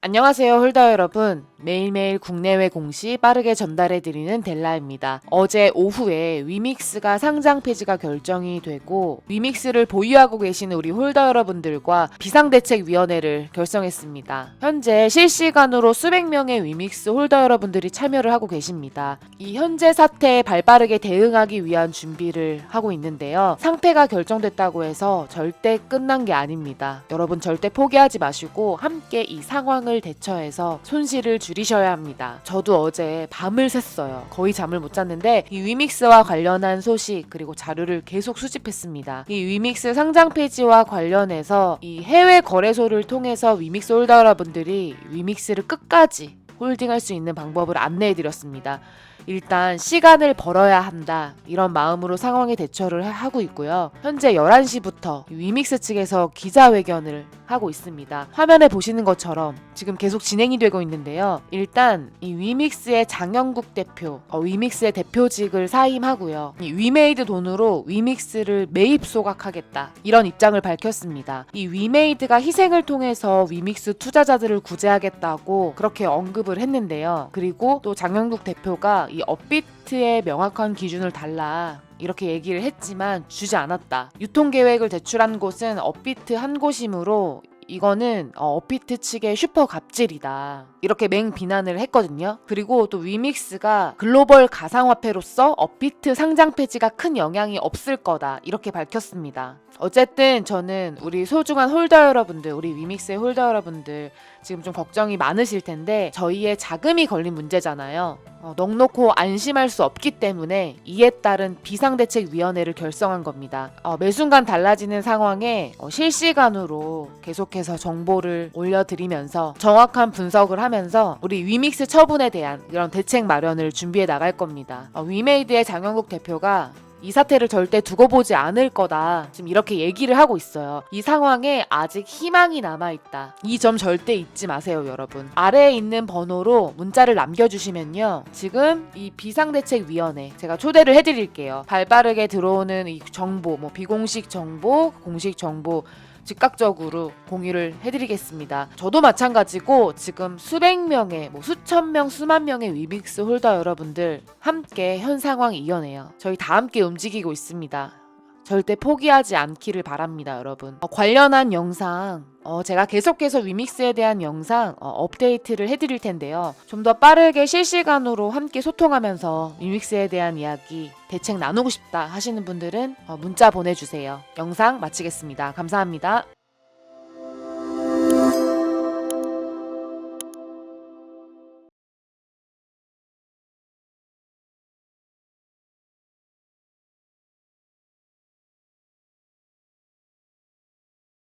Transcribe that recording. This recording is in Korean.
안녕하세요 홀더 여러분 매일매일 국내외 공시 빠르게 전달해드리는 델라입니다. 어제 오후에 위믹스가 상장 폐지가 결정이 되고 위믹스를 보유하고 계시는 우리 홀더 여러분들과 비상대책위원회를 결성했습니다. 현재 실시간으로 수백 명의 위믹스 홀더 여러분들이 참여를 하고 계십니다. 이 현재 사태에 발빠르게 대응하기 위한 준비를 하고 있는데요. 상태가 결정됐다고 해서 절대 끝난 게 아닙니다. 여러분 절대 포기하지 마시고 함께 이 상황을 대처해서 손실을 줄 이셔야 합니다. 저도 어제 밤을 샜어요. 거의 잠을 못 잤는데 이 위믹스와 관련한 소식 그리고 자료를 계속 수집했습니다. 이 위믹스 상장 폐지와 관련해서 이 해외 거래소를 통해서 위믹스 홀더 여러분들이 위믹스를 끝까지 홀딩할 수 있는 방법을 안내해 드렸습니다. 일단 시간을 벌어야 한다 이런 마음으로 상황에 대처를 하- 하고 있고요. 현재 11시부터 위믹스 측에서 기자회견을 하고 있습니다. 화면에 보시는 것처럼 지금 계속 진행이 되고 있는데요. 일단 이 위믹스의 장영국 대표, 어, 위믹스의 대표직을 사임하고요. 이 위메이드 돈으로 위믹스를 매입 소각하겠다 이런 입장을 밝혔습니다. 이 위메이드가 희생을 통해서 위믹스 투자자들을 구제하겠다고 그렇게 언급을 했는데요. 그리고 또 장영국 대표가 이 업비트의 명확한 기준을 달라 이렇게 얘기를 했지만 주지 않았다. 유통 계획을 제출한 곳은 업비트 한 곳이므로 이거는 어, 업비트 측의 슈퍼 갑질이다. 이렇게 맹 비난을 했거든요. 그리고 또 위믹스가 글로벌 가상화폐로서 업비트 상장 폐지가 큰 영향이 없을 거다. 이렇게 밝혔습니다. 어쨌든 저는 우리 소중한 홀더 여러분들, 우리 위믹스의 홀더 여러분들 지금 좀 걱정이 많으실 텐데 저희의 자금이 걸린 문제잖아요. 어, 넉넉고 안심할 수 없기 때문에 이에 따른 비상대책위원회를 결성한 겁니다. 어, 매 순간 달라지는 상황에 어, 실시간으로 계속해서 정보를 올려드리면서 정확한 분석을 하면서 우리 위믹스 처분에 대한 이런 대책 마련을 준비해 나갈 겁니다. 어, 위메이드의 장영국 대표가 이 사태를 절대 두고 보지 않을 거다. 지금 이렇게 얘기를 하고 있어요. 이 상황에 아직 희망이 남아있다. 이 점 절대 잊지 마세요, 여러분. 아래에 있는 번호로 문자를 남겨주시면요. 지금 이 비상대책위원회 제가 초대를 해드릴게요. 발 빠르게 들어오는 이 정보, 뭐 비공식 정보, 공식 정보, 즉각적으로 공유를 해드리겠습니다. 저도 마찬가지고 지금 수백 명의 뭐 수천 명 수만 명의 위빅스 홀더 여러분들 함께 현 상황 이겨내요. 저희 다 함께 움직이고 있습니다. 절대 포기하지 않기를 바랍니다, 여러분. 어, 관련한 영상 어, 제가 계속해서 위믹스에 대한 영상 어, 업데이트를 해드릴 텐데요. 좀 더 빠르게 실시간으로 함께 소통하면서 위믹스에 대한 이야기 대책 나누고 싶다 하시는 분들은 어, 문자 보내주세요. 영상 마치겠습니다. 감사합니다.